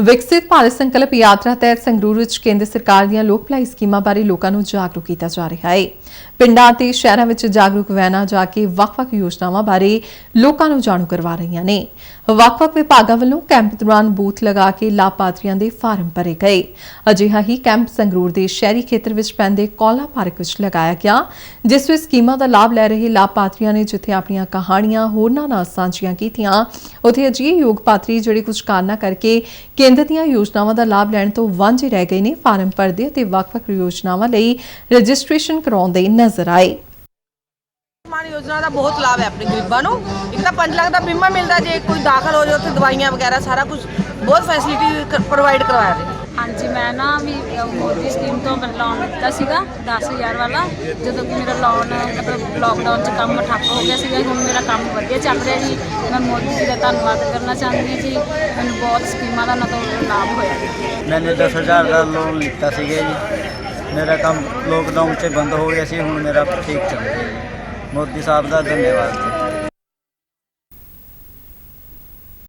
ਵਿਕਸਿਤ ਭਾਰਤ ਸੰਕਲਪ ਯਾਤਰਾ ਤਹਿਤ ਸੰਗਰੂਰ ਵਿੱਚ ਕੇਂਦਰ ਸਰਕਾਰ ਦੀਆਂ ਲੋਕ ਭਲਾਈ ਸਕੀਮਾਂ ਬਾਰੇ ਲੋਕਾਂ ਨੂੰ ਜਾਗਰੂਕ ਕੀਤਾ ਜਾ ਰਿਹਾ ਹੈ ਪਿੰਡਾਂ ਤੇ ਸ਼ਹਿਰਾਂ ਵਿੱਚ ਜਾਗਰੂਕ ਵੈਨਾਂ ਜਾ ਕੇ ਵੱਖ-ਵੱਖ ਯੋਜਨਾਵਾਂ ਬਾਰੇ ਲੋਕਾਂ ਨੂੰ ਜਾਣੂ ਕਰਵਾ ਰਹੀਆਂ ਨੇ। ਵੱਖ-ਵੱਖ ਵਿਭਾਗਾਂ ਵੱਲੋਂ ਕੈਂਪ ਦੌਰਾਨ ਬੂਥ ਲਗਾ ਕੇ ਲਾਭਪਾਤਰੀਆਂ ਦੇ ਫਾਰਮ ਭਰੇ ਗਏ। ਅਜਿਹਾ ਹੀ ਕੈਂਪ ਸੰਗਰੂਰ ਦੇ ਸ਼ਹਿਰੀ ਖੇਤਰ ਵਿੱਚ ਪੈਂਦੇ ਕੌਲਾ ਪਾਰਕ ਵਿੱਚ ਲਗਾਇਆ ਗਿਆ, ਜਿਸ ਵਿੱਚ ਸਕੀਮਾਂ ਦਾ ਲਾਭ ਲੈ ਰਹੇ ਲਾਭਪਾਤਰੀਆਂ ਨੇ ਜਿੱਥੇ ਆਪਣੀਆਂ ਕਹਾਣੀਆਂ, ਹੋਰਨਾਂ ਨਾਲ ਸਾਂਝੀਆਂ ਕੀਤੀਆਂ, ਉੱਥੇ ਅਜਿਹੇ ਯੋਗ ਪਾਤਰੀ ਜਿਹੜੇ ਕੁਝ ਕਾਰਨਾਂ ਕਰਕੇ ਕੇਂਦਰ ਦੀਆਂ ਯੋਜਨਾਵਾਂ ਦਾ ਲਾਭ ਲੈਣ ਤੋਂ ਵਾਂਝੇ ਰਹਿ ਗਏ ਨੇ ਫਾਰਮ ਭਰਦੇ ਅਤੇ ਵੱਖ-ਵੱਖ ਯੋਜਨਾਵਾਂ ਲਈ ਰਜਿਸਟ੍ਰੇਸ਼ਨ ਕਰਾਉਂਦੇ ਨਜ਼ਰ ਆਏ। ਸਮਾਨ ਯੋਜਨਾ ਦਾ ਬਹੁਤ ਲਾਭ ਹੈ ਆਪਣੇ ਗਰੀਬਾਂ ਨੂੰ। ਇੱਕ ਤਾਂ 5 ਲੱਖ ਦਾ ਬੀਮਾ ਮਿਲਦਾ, ਜੇ ਕੋਈ ਦਾਖਲ ਹੋ ਜਾਏ ਉੱਥੇ ਦਵਾਈਆਂ ਵਗੈਰਾ ਸਾਰਾ ਕੁਝ ਬਹੁਤ ਫੈਸਿਲਿਟੀ ਪ੍ਰੋਵਾਈਡ ਕਰਵਾਇਆ ਰਹੇ ਹਾਂਜੀ, ਮੈਂ ਨਾ ਵੀ ਮੋਦੀ ਸਕੀਮ ਤੋਂ ਲੋਨ ਲਿੱਤਾ ਸੀਗਾ 10000 ਵਾਲਾ, ਜਦੋਂ ਕਿ ਮੇਰਾ ਲੋਨ ਮਤਲਬ ਲੋਕਡਾਊਨ 'ਚ ਕੰਮ ਠੱਪ ਹੋ ਗਿਆ ਸੀਗਾ, ਹੁਣ ਮੇਰਾ ਕੰਮ ਵਧੀਆ ਚੱਲ ਰਿਹਾ ਜੀ। ਮੈਂ ਮੋਦੀ ਜੀ ਦਾ ਧੰਨਵਾਦ ਕਰਨਾ ਚਾਹੁੰਦੀ ਹਾਂ ਜੀ। ਮੈਨੂੰ ਬਹੁਤ ਸਕੀਮਾਂ ਦਾ ਨਾ ਤੋਂ ਲਾਭ ਹੋਇਆ। ਮੈਂ 10000 ਦਾ ਲੋਨ ਲਿੱਤਾ ਸੀਗਾ ਜੀ। ਮੇਰਾ ਕੰਮ ਲੋਕਡਾਊਨ 'ਚ ਬੰਦ ਹੋ ਗਿਆ ਸੀ, ਹੁਣ ਮੇਰਾ ਠੀਕ ਚੱਲ ਰਿਹਾ ਮੋਦੀ ਸਾਹਿਬ ਦਾ ਧੰਨਵਾਦ।